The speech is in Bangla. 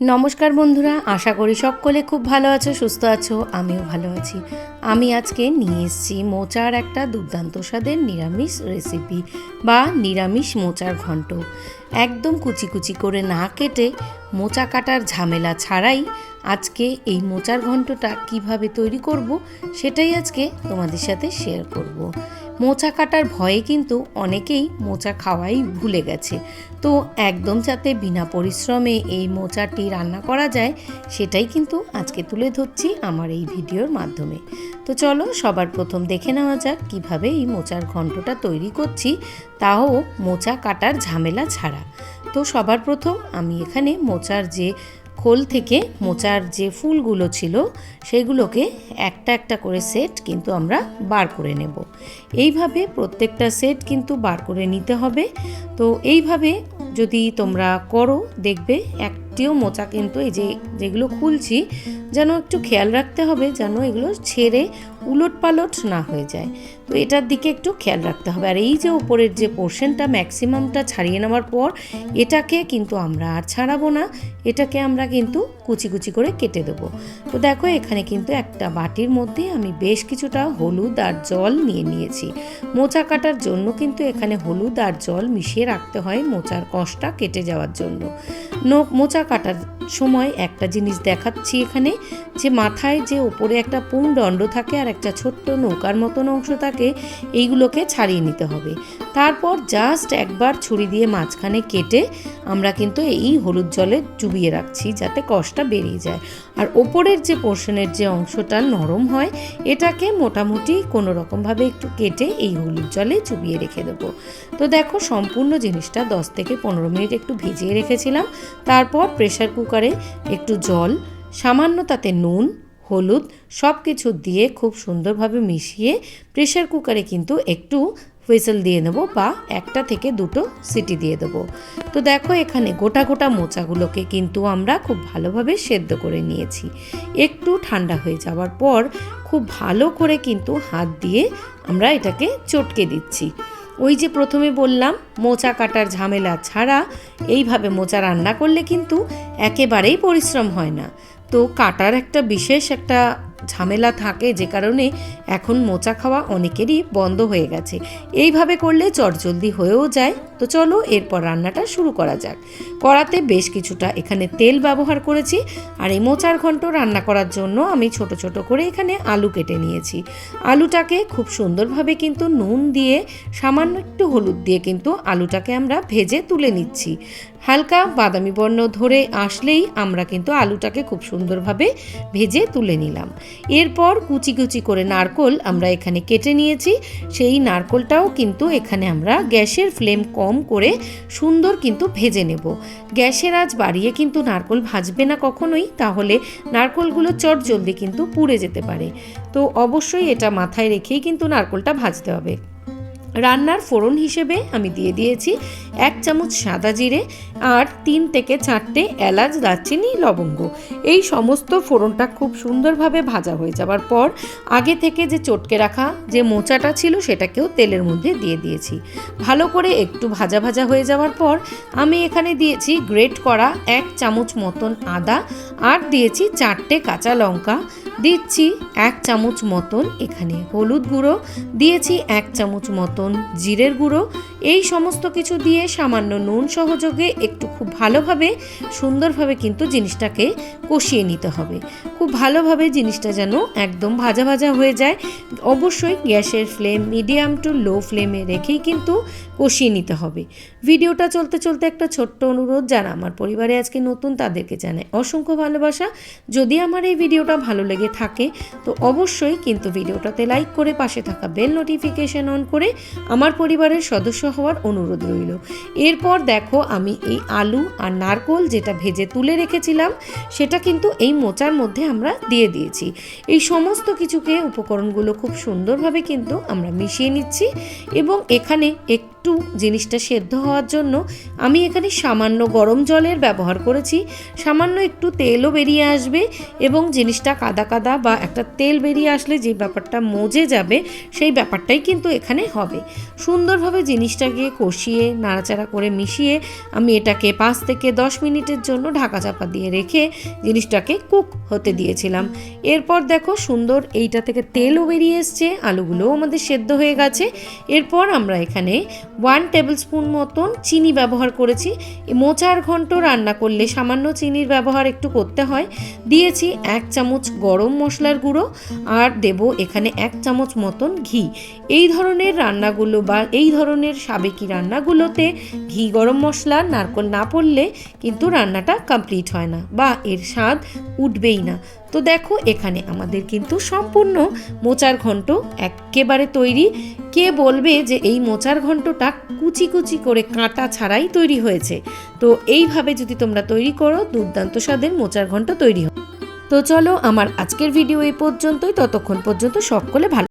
নমস্কার বন্ধুরা, আশা করি সকলে খুব ভালো আছো, সুস্থ আছো, আমিও ভালো আছি আমি আজকে নিয়ে এসেছি মোচার একটা দুর্দান্ত স্বাদের নিরামিষ রেসিপি বা নিরামিষ মোচার ঘন্ট একদম কুচি কুচি করে না কেটে মোচা কাটার ঝামেলা ছাড়াই আজকে এই মোচার ঘন্টটা কীভাবে তৈরি করব, সেটাই আজকে তোমাদের সাথে শেয়ার করব। মোচা কাটার ভয়ে কিন্তু অনেকেই মোচা খাওয়াই ভুলে গেছে। তো একদম যাতে বিনা পরিশ্রমে এই মোচাটি রান্না করা যায়, সেটাই কিন্তু আজকে তুলে ধরছি আমার এই ভিডিওর মাধ্যমে। তো চলো সবার প্রথম দেখে নেওয়া যাক কীভাবে এই মোচার ঘন্টটা তৈরি করছি, তাও মোচা কাটার ঝামেলা ছাড়া। তো সবার প্রথম আমি এখানে মোচার যে খোল থেকে মোচার যে ফুলগুলো ছিল, সেগুলোকে একটা একটা করে সেট কিন্তু আমরা বার করে নেব। এইভাবে প্রত্যেকটা সেট কিন্তু বার করে নিতে হবে। তো এইভাবে যদি তোমরা করো, দেখবে একটিও মোচা কিন্তু এই যে যেগুলো খুলছি, যেন একটু খেয়াল রাখতে হবে যেন এগুলো ছেড়ে উলট পালট না হয়ে যায়। তো এটার দিকে একটু খেয়াল রাখতে হবে। আর এই যে উপরের যে পোর্শনটা ম্যাক্সিমামটা ছাড়িয়ে নেওয়ার পর, এটাকে কিন্তু আমরা আর ছাড়াবো না। এটাকে আমরা কিন্তু কুচি কুচি করে কেটে দেবো। তো দেখো, এখানে কিন্তু একটা বাটির মধ্যে আমি বেশ কিছুটা হলুদ আর জল নিয়ে নিয়েছি। মোচা কাটার জন্য কিন্তু এখানে হলুদ আর জল মিশিয়ে রাখতে হয় মোচার কষটা কেটে যাওয়ার জন্য। মোচা কাটার সময় একটা জিনিস দেখাচ্ছি এখানে। যে মাথায় যে ওপরে একটা পুং দণ্ড থাকে আর একটা ছোট্ট নৌকার মতন অংশ থাকে, এইগুলোকে ছাড়িয়ে নিতে হবে। তারপর জাস্ট একবার ছুরি দিয়ে মাঝখানে কেটে আমরা কিন্তু এই হলুদ জলে চুবিয়ে রাখছি যাতে কষটা বেরিয়ে যায়। আর ওপরের যে পোর্শনের যে অংশটা নরম হয়, এটাকে মোটামুটি কোনো রকমভাবে একটু কেটে এই হলুদ জলে চুবিয়ে রেখে দেবো। তো দেখো সম্পূর্ণ জিনিসটা দশ থেকে পনেরো মিনিট একটু ভিজিয়ে রেখেছিলাম। তারপর প্রেশার কুকারে একটু জল সামান্য তাতে নুন, হলুদ সব কিছু দিয়ে খুব সুন্দরভাবে মিশিয়ে প্রেশার কুকারে কিন্তু একটু হুইসেল দিয়ে নেব বা একটা থেকে দুটো সিটি দিয়ে দেবো। তো দেখো এখানে গোটা গোটা মোচাগুলোকে কিন্তু আমরা খুব ভালোভাবে সেদ্ধ করে নিয়েছি। একটু ঠান্ডা হয়ে যাওয়ার পর খুব ভালো করে কিন্তু হাত দিয়ে আমরা এটাকে চটকে দিচ্ছি। ওই যে প্রথমে বললাম, মোচা কাটার ঝামেলা ছাড়া এইভাবে মোচা রান্না করলে কিন্তু একেবারেই পরিশ্রম হয় না। তো কাটার একটা বিশেষ একটা ঝামেলা থাকে যে কারণে এখন মোচা খাওয়া অনেকেরই বন্ধ হয়ে গেছে। এইভাবে করলে চটজলদি হয়েও যায়। তো চলো এরপর রান্নাটা শুরু করা যাক। কড়াতে বেশ কিছুটা এখানে তেল ব্যবহার করেছি আর এই মোচার ঘন্ট রান্না করার জন্য আমি ছোট ছোট করে এখানে আলু কেটে নিয়েছি। আলুটাকে খুব সুন্দরভাবে কিন্তু নুন দিয়ে, সামান্য একটু হলুদ দিয়ে কিন্তু আলুটাকে আমরা ভেজে তুলে নিচ্ছি। হালকা বাদামি বর্ণ ধরে আসলেই আমরা কিন্তু আলুটাকে খুব সুন্দরভাবে ভেজে তুলে নিলাম। এরপর কুচি কুচি করে নারকোল আমরা এখানে কেটে নিয়েছি। সেই নারকোলটাও কিন্তু এখানে আমরা গ্যাসের ফ্লেম কম করে সুন্দর কিন্তু ভেজে নেব। গ্যাসের আজ বাড়িয়ে কিন্তু নারকোল ভাজবে না কখনোই, তাহলে নারকোলগুলো চট জলদি কিন্তু পুড়ে যেতে পারে। তো অবশ্যই এটা মাথায় রেখেই কিন্তু নারকোলটা ভাজতে হবে। রান্নার ফোড়ন হিসেবে আমি দিয়ে দিয়েছি এক চামচ সাদা জিরে আর তিন থেকে চারটে এলাচ, দারচিনি, লবঙ্গ। এই সমস্ত ফোড়নটা খুব সুন্দরভাবে ভাজা হয়ে যাওয়ার পর আগে থেকে যে চটকে রাখা যে মোচাটা ছিল সেটাকেও তেলের মধ্যে দিয়ে দিয়েছি। ভালো করে একটু ভাজা ভাজা হয়ে যাওয়ার পর আমি এখানে দিয়েছি গ্রেট করা এক চামচ মতন আদা আর দিয়েছি চারটে কাঁচা লঙ্কা। দিচ্ছি এক চামচ মতন এখানে হলুদ গুঁড়ো, দিয়েছি এক চামচ মতন জিরের গুঁড়ো। এই সমস্ত কিছু দিয়ে সামান্য নুন সহযোগে একটু খুব ভালোভাবে, সুন্দরভাবে কিন্তু জিনিসটাকে কষিয়ে নিতে হবে। খুব ভালোভাবে জিনিসটা যেন একদম ভাজা ভাজা হয়ে যায়। অবশ্যই গ্যাসের ফ্লেম মিডিয়াম টু লো ফ্লেমে রেখেই কিন্তু কষিয়ে নিতে হবে। ভিডিওটা চলতে চলতে একটা ছোট্ট অনুরোধ, যারা আমার পরিবারে আজকে নতুন তাদেরকে জানায় অসংখ্য ভালোবাসা। যদি আমার এই ভিডিওটা ভালো লেগে থাকে, তো অবশ্যই কিন্তু ভিডিওটাতে লাইক করে পাশে থাকা বেল নোটিফিকেশন অন করে আমার পরিবারের সদস্য হওয়ার অনুরোধ রইল। এরপর দেখো আমি এই আলু আর নারকোল যেটা ভেজে তুলে রেখেছিলাম, সেটা কিন্তু এই মোচার মধ্যে আমরা দিয়ে দিয়েছি। এই সমস্ত কিছুকে উপকরণগুলো খুব সুন্দরভাবে কিন্তু আমরা মিশিয়ে নিচ্ছি এবং এখানে একটু একটু জিনিসটা সেদ্ধ হওয়ার জন্য আমি এখানে সামান্য গরম জলের ব্যবহার করেছি। সামান্য একটু তেলও বেরিয়ে আসবে এবং জিনিসটা কাদা কাদা বা একটা তেল বেরিয়ে আসলে যে ব্যাপারটা মজে যাবে, সেই ব্যাপারটাই কিন্তু এখানে হবে। সুন্দরভাবে জিনিসটাকে কষিয়ে, নাড়াচাড়া করে মিশিয়ে আমি এটাকে পাঁচ থেকে দশ মিনিটের জন্য ঢাকা চাপা দিয়ে রেখে জিনিসটাকে কুক হতে দিয়েছিলাম। এরপর দেখো সুন্দর এইটা থেকে তেলও বেরিয়ে এসছে, আলুগুলোও আমাদের সেদ্ধ হয়ে গেছে। এরপর আমরা এখানে ওয়ান টেবিল স্পুন মতন চিনি ব্যবহার করেছি। মোচার ঘন্ট রান্না করলে সামান্য চিনির ব্যবহার একটু করতে হয়। দিয়েছি এক চামচ গরম মশলার গুঁড়ো আর দেব এখানে এক চামচ মতন ঘি। এই ধরনের রান্নাগুলো বা এই ধরনের সাবেকি রান্নাগুলোতে ঘি, গরম মশলা, নারকল না পড়লে কিন্তু রান্নাটা কমপ্লিট হয় না বা এর স্বাদ উঠবেই না। তো দেখো, এখানে আমাদের কিন্তু সম্পূর্ণ মোচার ঘন্ট একেবারে তৈরি। কে বলবে যে এই মোচার ঘন্টটা কুচি কুচি করে কাঁটা ছাড়াই তৈরি হয়েছে? তো এইভাবে যদি তোমরা তৈরি করো, দুর্দান্ত স্বাদের মোচার ঘন্ট তৈরি হয় তো চলো, আমার আজকের ভিডিও এই পর্যন্তই। ততক্ষণ পর্যন্ত সকলে ভালো